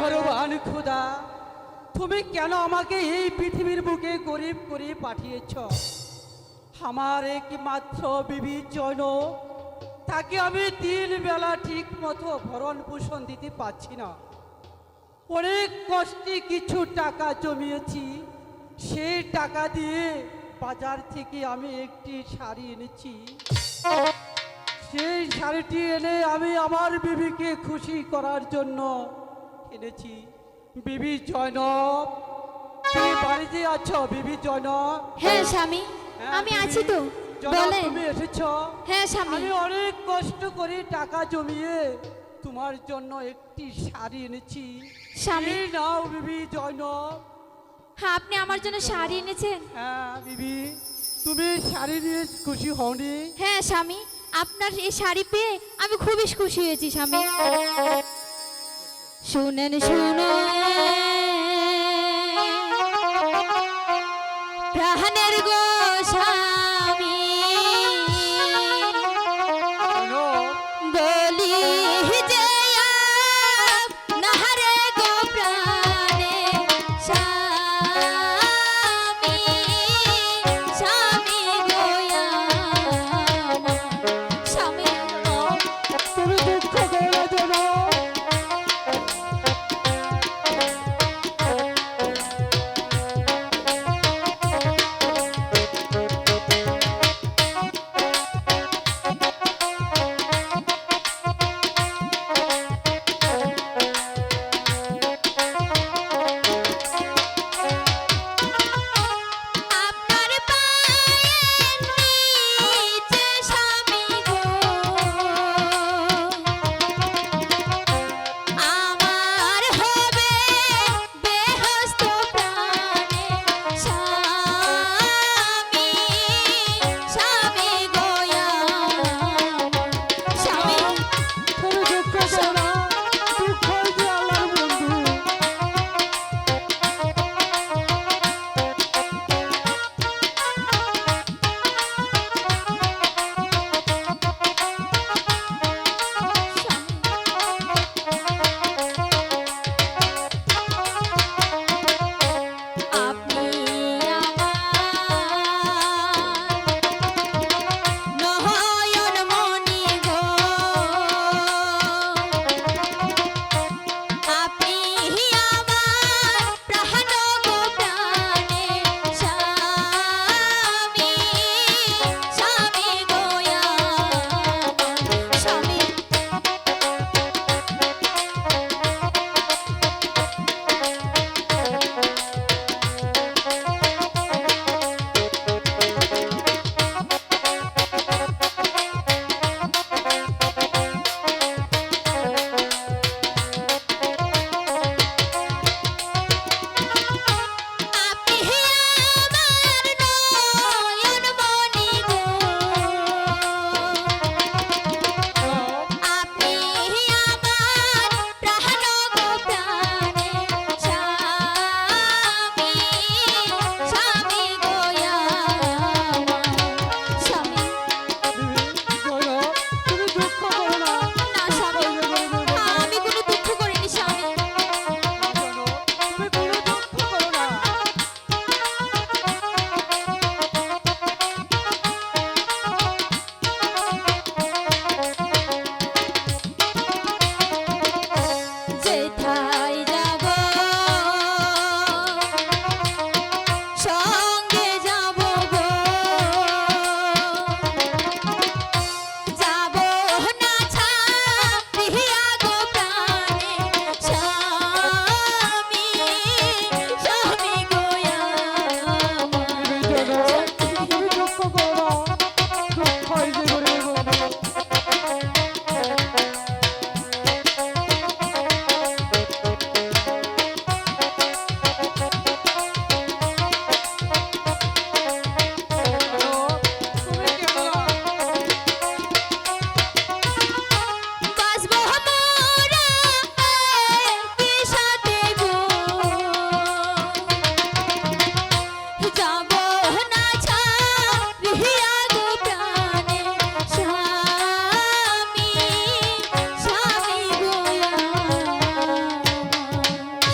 মেহরবান খুদা, তুমি কেন আমাকে এই পৃথিবীর বুকে গরিব করে পাঠিয়েছ? আমার একমাত্র বিবি জৈন তাকে আমি তিন বেলা ঠিক মতো ভরণ পোষণ দিতে পারছি না। অনেক কষ্টে কিছু টাকা জমিয়েছি, সেই টাকা দিয়ে বাজার থেকে আমি একটি শাড়ি এনেছি। সেই শাড়িটি এনে আমি আমার বিবিকে খুশি করার জন্য এনেছি। বিবি জয়নব তুমি বাড়িতে আছো বিবি জয়নব? হ্যাঁ স্বামী হ্যাঁ, আমি আছি তো। বলেন। তুমি এসেছ? হ্যাঁ স্বামী। আমি অনেক কষ্ট করে টাকা জমিয়ে তোমার জন্য একটি শাড়ি এনেছি। স্বামী। নাও বিবি জয়নব। হ্যাঁ আপনি আমার জন্য শাড়ি এনেছেন। হ্যাঁ বিবি। তুমি শাড়ি নিয়ে খুশি হওনি? হ্যাঁ স্বামী আপনার এই শাড়ি পেয়ে আমি খুবই খুশি হয়েছি স্বামী। শুনেন শুনে প্রাণের গোসা